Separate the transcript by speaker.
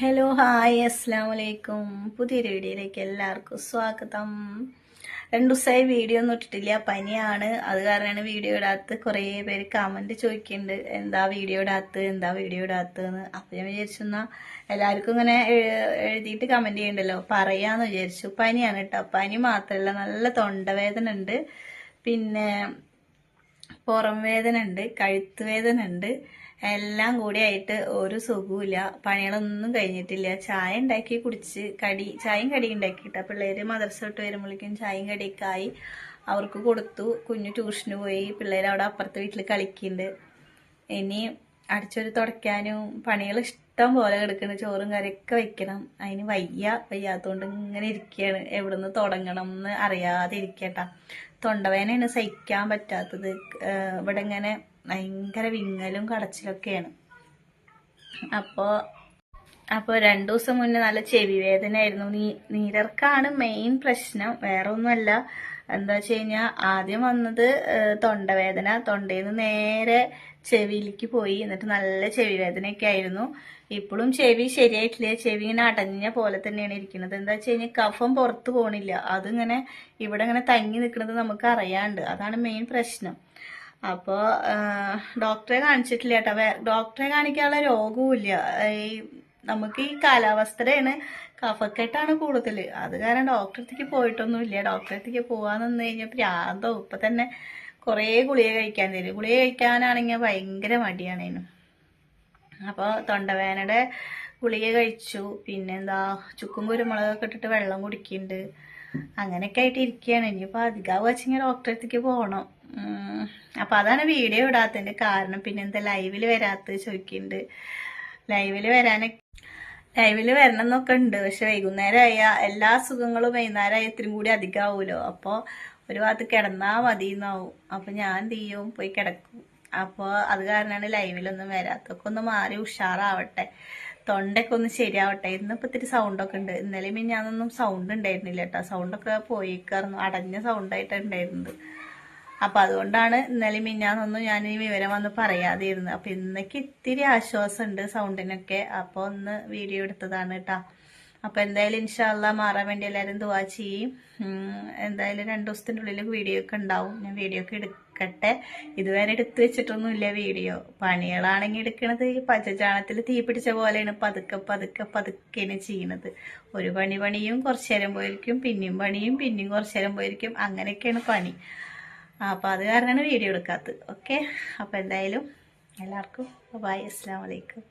Speaker 1: Hello hi അസ്സാം വലൈക്കും പുതിയൊരു വീഡിയോയിലേക്ക് എല്ലാവർക്കും സ്വാഗതം. രണ്ടു ദിവസമായി വീഡിയോ ഒന്നും ഇട്ടിട്ടില്ല പനിയാണ്. അത് കാരണമാണ് വീഡിയോ ഇടാത്ത കുറേ പേര് കമന്റ് ചോദിക്കുന്നുണ്ട് എന്താ വീഡിയോ ഇടാത്ത എന്താ വീഡിയോ ഇടാത്തതെന്ന്. അപ്പം ഞാൻ വിചാരിച്ചു എന്നാൽ എല്ലാവർക്കും ഇങ്ങനെ എഴുതിയിട്ട് കമന്റ് ചെയ്യണ്ടല്ലോ. പറയാന്ന് വിചാരിച്ചു. പനിയാണ് കേട്ടോ. പനി മാത്രമല്ല നല്ല തൊണ്ടവേദന ഉണ്ട്. പിന്നെ പുറം വേദന ഉണ്ട് കഴുത്ത് വേദന ഉണ്ട് എല്ലാം കൂടി ആയിട്ട് ഒരു സുഖവുമില്ല. പണികളൊന്നും കഴിഞ്ഞിട്ടില്ല. ചായ ഉണ്ടാക്കി കുടിച്ച് കടി ചായയും കടി ഉണ്ടാക്കിയിട്ട് പിള്ളേര് മദർസ വിട്ട് വരുമ്പോഴേക്കും ചായയും കടിയൊക്കെ അവർക്ക് കൊടുത്തു. കുഞ്ഞു ട്യൂഷന് പോയി. പിള്ളേർ അവിടെ അപ്പുറത്തെ വീട്ടിൽ കളിക്കുന്നുണ്ട്. ഇനി അടിച്ചൊരു തുടയ്ക്കാനും പണികൾ ഇഷ്ടം പോലെ കിടക്കുന്നു ചോറും കറിയൊക്കെ വെക്കണം. അതിന് വയ്യ വയ്യാത്തോണ്ട് ഇങ്ങനെ ഇരിക്കുകയാണ് എവിടുന്ന് തുടങ്ങണം എന്ന് അറിയാതെ ഇരിക്കട്ടാ. തൊണ്ടവേനയാണ് സഹിക്കാൻ പറ്റാത്തത്. ഇവിടെ ഇങ്ങനെ ഭയങ്കര വിങ്ങലും കടച്ചിലൊക്കെയാണ്. അപ്പോ അപ്പോൾ രണ്ടു ദിവസം മുന്നേ നല്ല ചെവി വേദനയായിരുന്നു. നീ നീരർക്കാണ് മെയിൻ പ്രശ്നം. വേറെ ഒന്നുമല്ല എന്താ വെച്ച് കഴിഞ്ഞാൽ ആദ്യം വന്നത് തൊണ്ടവേദന. തൊണ്ടയിൽ നിന്ന് നേരെ ചെവിയിലേക്ക് പോയി. എന്നിട്ട് നല്ല ചെവി വേദനയൊക്കെ ആയിരുന്നു. ഇപ്പോഴും ചെവി ശരിയായിട്ടില്ല. ചെവി ഇങ്ങനെ അടഞ്ഞ പോലെ തന്നെയാണ് ഇരിക്കുന്നത്. എന്താ വെച്ച് കഴിഞ്ഞാൽ കഫം പുറത്ത് പോണില്ല. അതിങ്ങനെ ഇവിടെ ഇങ്ങനെ തങ്ങി നിൽക്കുന്നത് നമുക്ക് അറിയാണ്ട്. അതാണ് മെയിൻ പ്രശ്നം. അപ്പോൾ ഡോക്ടറെ കാണിച്ചിട്ടില്ല കേട്ടോ. ഡോക്ടറെ കാണിക്കാനുള്ള രോഗവുമില്ല. ഈ നമുക്ക് ഈ കാലാവസ്ഥയാണ് കഫക്കെട്ടാണ് കൂടുതൽ അത് കാരണം ഡോക്ടറത്തേക്ക് പോയിട്ടൊന്നും പോയിട്ടൊന്നുമില്ല. ഡോക്ടറത്തേക്ക് പോകാന്ന് നിന്ന് കഴിഞ്ഞാൽ പ്രാന്തോ ഇപ്പൊ തന്നെ കുറേ ഗുളിക കഴിക്കാൻ തരും. ഗുളിക കഴിക്കാനാണെങ്കിൽ ഭയങ്കര മടിയാണ് അതിന് അപ്പോൾ തൊണ്ടവേനയുടെ ഗുളിക കഴിച്ചു. പിന്നെന്താ ചുക്കും കുരുമുളകൊക്കെ ഇട്ടിട്ട് വെള്ളം കുടിക്കുന്നുണ്ട് അങ്ങനെയൊക്കെ ആയിട്ട് ഇരിക്കുകയാണ് ഇനിയിപ്പോൾ അധികം വെച്ചെങ്കിൽ ഡോക്ടറത്തേക്ക് പോകണം അപ്പം അതാണ് വീഡിയോ ഇടാത്തതിന്റെ കാരണം പിന്നെന്താ ലൈവിൽ വരാത്തത് ചോദിക്കുന്നുണ്ട് ലൈവിൽ വരാനൊക്കെ ലൈവിൽ വരണം എന്നൊക്കെ ഉണ്ട്. പക്ഷെ വൈകുന്നേരം ആയ എല്ലാ സുഖങ്ങളും വൈകുന്നേരം ആയ ഇത്തിരി കൂടി അധികമാവുമല്ലോ അപ്പോൾ ഒരു ഭാഗത്ത് കിടന്നാ മതി എന്നാവും അപ്പൊ ഞാൻ ചെയ്യും? പോയി കിടക്കും. അപ്പോൾ അത് കാരണമാണ് ലൈവിലൊന്നും വരാത്തൊക്കെ ഒന്ന് മാറി ഉഷാറാവട്ടെ. തൊണ്ടൊക്കെ ഒന്ന് ശരിയാവട്ടെ. ഇന്നിപ്പോ ഇത്തിരി സൗണ്ടൊക്കെ ഉണ്ട്. ഇന്നലെ ഞാനൊന്നും സൗണ്ട് ഉണ്ടായിരുന്നില്ല കേട്ടോ. സൗണ്ടൊക്കെ പോയിക്കായിരുന്നു. അടഞ്ഞ സൗണ്ടായിട്ടാണ് ഉണ്ടായിരുന്നത്. അപ്പൊ അതുകൊണ്ടാണ് ഇന്നലെ മിഞ്ഞാന്നൊന്നും ഞാൻ ഈ വിവരം വന്ന് പറയാതിരുന്നത്. അപ്പൊ ഇന്നേക്ക് ഇത്തിരി ആശ്വാസമുണ്ട് സൗണ്ടിനൊക്കെ. അപ്പൊ ഒന്ന് വീഡിയോ എടുത്തതാണ് കേട്ടാ അപ്പൊ എന്തായാലും ഇൻഷാല്ല മാറാൻ വേണ്ടി എല്ലാവരും ദുവാ ചെയ്യും. എന്തായാലും രണ്ടു ദിവസത്തിന്റെ ഉള്ളിൽ വീഡിയോ ഒക്കെ ഉണ്ടാവും. ഞാൻ വീഡിയോ ഒക്കെ എടുക്കട്ടെ. ഇതുവരെ എടുത്തു വെച്ചിട്ടൊന്നുമില്ല വീഡിയോ. പണികളാണെങ്കിൽ എടുക്കണത് ഈ പച്ചചാണത്തിൽ തീ പിടിച്ച പോലെയാണ് പതുക്കെ പതുക്കെ പതുക്കെയാണ് ചെയ്യണത്. ഒരു പണി പണിയും കുറച്ചു നേരം പോയിരിക്കും പിന്നെയും പണിയും പിന്നെയും കുറച്ചു നേരം പോയിരിക്കും. അങ്ങനെയൊക്കെയാണ് പണി. അപ്പോൾ അത് കാരണമാണ് വീഡിയോ എടുക്കാത്തത്. ഓക്കെ അപ്പോൾ എന്തായാലും എല്ലാവർക്കും ബൈ അസ്സാം വലൈക്കും